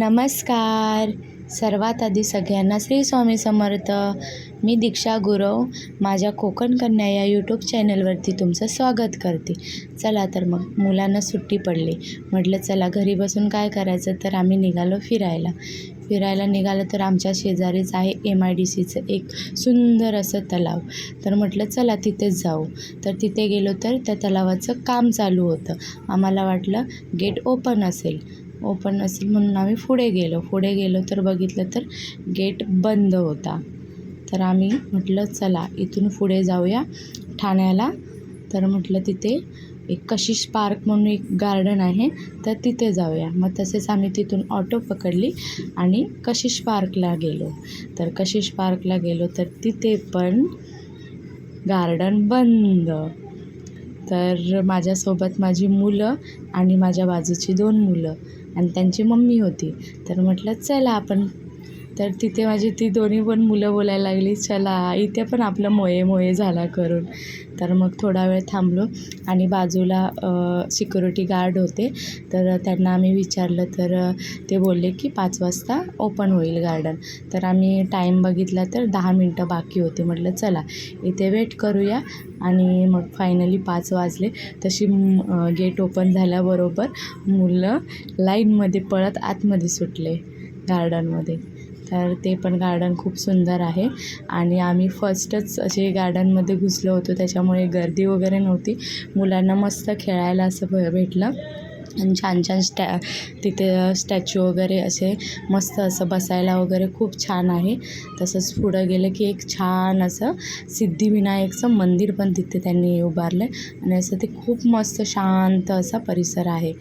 नमस्कार. सर्वात आधी सगळ्यांना श्री स्वामी समर्थ. मी दीक्षा गुरव. माझ्या कोकण कन्या या यूट्यूब चॅनलवरती तुमचं स्वागत करते. चला तर मग मुलांना सुट्टी पडली. म्हटलं चला घरी बसून काय करायचं? तर आम्ही निघालो फिरायला. फिरायला निघालं तर आमच्या शेजारीच आहे एम आय डी सीचं एक सुंदर असं तलाव. तर म्हटलं चला तिथेच जाऊ. तर तिथे गेलो तर त्या तलावाचं काम चालू होतं. आम्हाला वाटलं गेट ओपन असेल. ओपन असेल म्हणून आम्ही पुढे गेलो. पुढे गेलो तर बघितलं तर गेट बंद होता. तर आम्ही म्हटलं चला इथून पुढे जाऊया ठाण्याला. तर म्हटलं तिथे एक कशिश पार्क म्हणून एक गार्डन आहे तर तिथे जाऊया. मग तसेच आम्ही तिथून ऑटो पकडली आणि कशिश पार्कला गेलो. तर कशिश पार्कला गेलो तर तिथे पण गार्डन बंद. तर माझ्यासोबत माझी मुलं आणि माझ्या बाजूची दोन मुलं. आणि त्यांची मम्मी होती. तर म्हटलं चला आपण तर तिथे माझी ती दोन्ही पण मुलं बोलायला लागली चला इथे पण आपलं मोये मोये झाला करून. तर मग थोडा वेळ थांबलो आणि बाजूला सिक्युरिटी गार्ड होते. तर त्यांना आम्ही विचारलं तर ते बोलले की पाच वाजता ओपन होईल गार्डन तर आम्ही टाईम बघितला तर दहा मिनटं बाकी होती. म्हटलं चला इथे वेट करूया. आणि मग फायनली पाच वाजले. तशी गेट ओपन झाल्याबरोबर मुलं लाईनमध्ये पळत आतमध्ये सुटले गार्डनमध्ये तर ते पण गार्डन खूप सुंदर आहे. आणि आम्ही फर्स्टच असे गार्डनमध्ये घुसलो होतो त्याच्यामुळे गर्दी वगैरे नव्हती. मुलांना मस्त खेळायला असं भ भेटलं. आणि छान छान स्टॅ तिथे स्टॅच्यू वगैरे असे मस्त असं बसायला वगैरे खूप छान आहे. तसंच पुढं गेलं की एक छान असं सिद्धिविनायकचं मंदिर पण तिथे त्यांनी उभारलं आहे आणि असं ते खूप मस्त शांत असा परिसर आहे.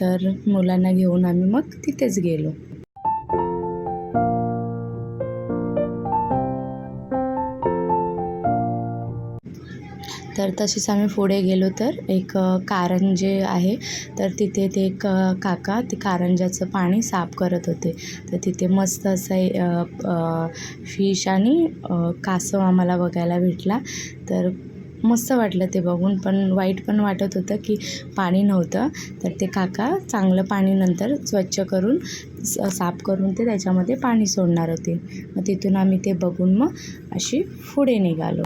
तर मुलांना घेऊन आम्ही मग तिथेच गेलो. तर तसेच आम्ही पुढे गेलो तर एक कारंजे आहे तर तिथे ते एक काका ते कारंजाचं पाणी साफ करत होते. तर तिथे मस्त असं फिश आणि कासव आम्हाला बघायला भेटला. तर मस्त वाटलं ते बघून पण वाईट पण वाटत होतं की पाणी नव्हतं. तर ते काका चांगलं पाणी नंतर स्वच्छ करून स- साफ करून ते त्याच्यामध्ये पाणी सोडणार होते. मग तिथून आम्ही ते बघून मग अशी पुढे निघालो.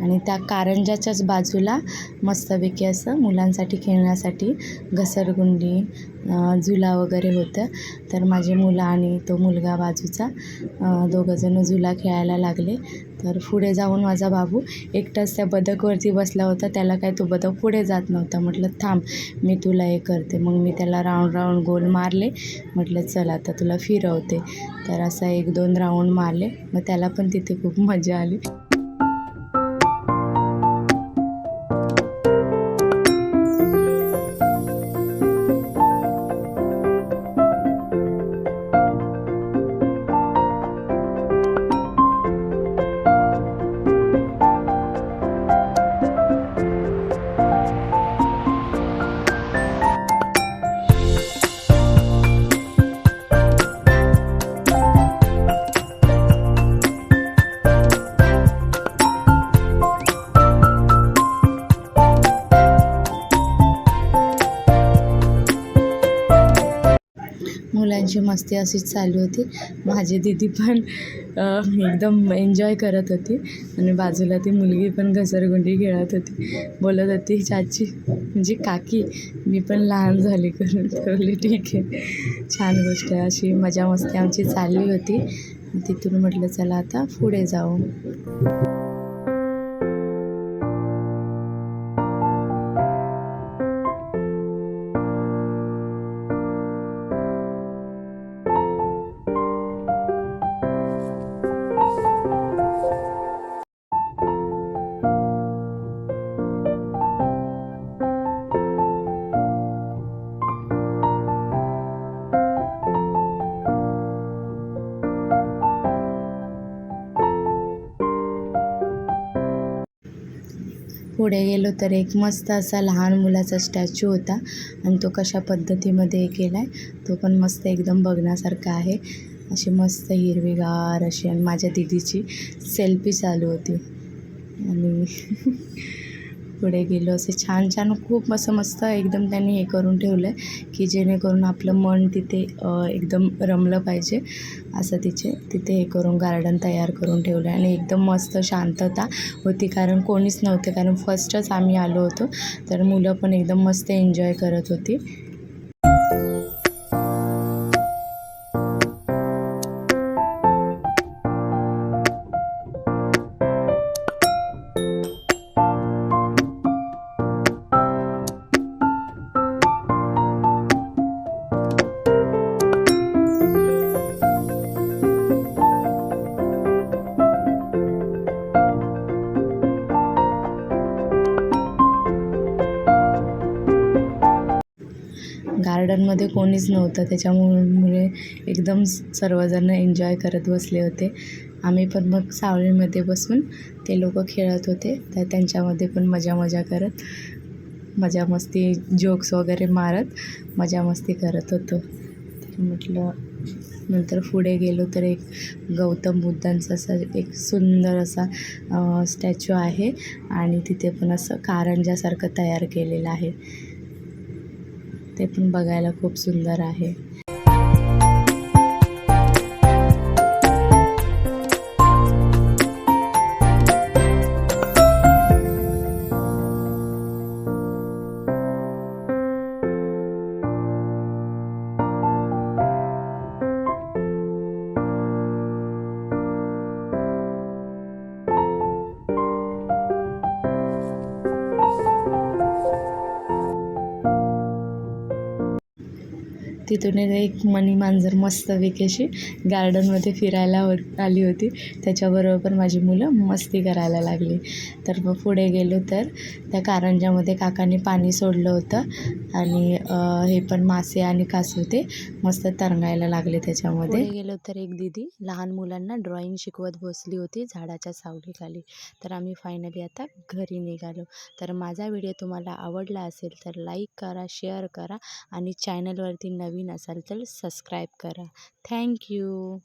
आणि त्या कारंजाच्याच बाजूला मस्तपैकी असं मुलांसाठी खेळण्यासाठी घसरगुंडी झुला वगैरे होतं. तर माझे मुलं आणि तो मुलगा बाजूचा दोघंजणं झुला खेळायला लागले. तर पुढे जाऊन माझा बाबू एकटाच त्या बदकवरती बसला होता. त्याला काय तो बदक पुढे जात नव्हता. म्हटलं थांब मी तुला हे करते. मग मी त्याला राऊंड राऊंड गोल मारले. म्हटलं चल आता तुला फिरवते. तर असा एक दोन राऊंड मारले. मग त्याला पण तिथे खूप मजा आली. मुलांची मस्ती अशीच चालू होती. माझी दिदी पण एकदम एन्जॉय करत होती. आणि बाजूला ती मुलगी पण घसरगुंडी खेळत होती. बोलत होती चाची म्हणजे काकी मी पण लहान झाली करून ठेवली ठीक आहे. छान गोष्ट आहे अशी मजा मस्ती आमची चालली होती. तिथून म्हटलं चला आता पुढे जाऊ. पुढे गेलो तर एक मस्त असा लहान मुलाचा स्टॅच्यू होता आणि तो कशा पद्धतीमध्ये केला आहे तो पण मस्त एकदम बघण्यासारखा आहे. अशी मस्त हिरवीगार अशी आणि माझ्या दिदीची सेल्फी चालू होती. आणि पुढे गेलो. असे छान छान खूप असं मस्त एकदम त्यांनी हे करून ठेवलं आहे की जेणेकरून आपलं मन तिथे एकदम रमलं पाहिजे. असं तिचे तिथे हे करून गार्डन तयार करून ठेवलं आहे आणि एकदम मस्त शांतता होती. कारण कोणीच नव्हते. कारण फर्स्टच आम्ही आलो होतो. तर मुलं पण एकदम मस्त एन्जॉय करत होती. गार्डनमध्ये कोणीच नव्हतं. त्याच्यामुळे एकदम सर्वजण एन्जॉय करत बसले होते. आम्ही पण मग सावलीमध्ये बसून ते लोक खेळत होते. तर त्यांच्यामध्ये पण मजा मजा करत मजा मस्ती जोक्स वगैरे मारत मजा मस्ती करत होतो. म्हटलं नंतर पुढे गेलो तर एक गौतम बुद्धांचा असा एक सुंदर असा स्टॅच्यू आहे. आणि तिथे पण असं कारंजासारखं तयार केलेलं आहे. ते पण बघायला खूप सुंदर आहे. तिथून एक मनी मांजर मस्त अशी गार्डनमध्ये फिरायला हो आली होती. त्याच्याबरोबर पण माझी मुलं मस्ती करायला लागली. तर मग पुढे गेलो तर त्या कारंजामध्ये काकांनी पाणी सोडलं होतं आणि हे पण मासे आणि कासव ते मस्त तरंगायला लागले त्याच्यामध्ये. गेलो तर एक दिदी लहान मुलांना ड्रॉइंग शिकवत बसली होती झाडाच्या सावलीखाली. तर आम्ही फायनली आता घरी निघालो. तर माझा व्हिडिओ तुम्हाला आवडला असेल तर लाईक करा शेअर करा आणि चॅनलवरती नवीन नवीन असाल तर सबस्क्राईब करा. थँक्यू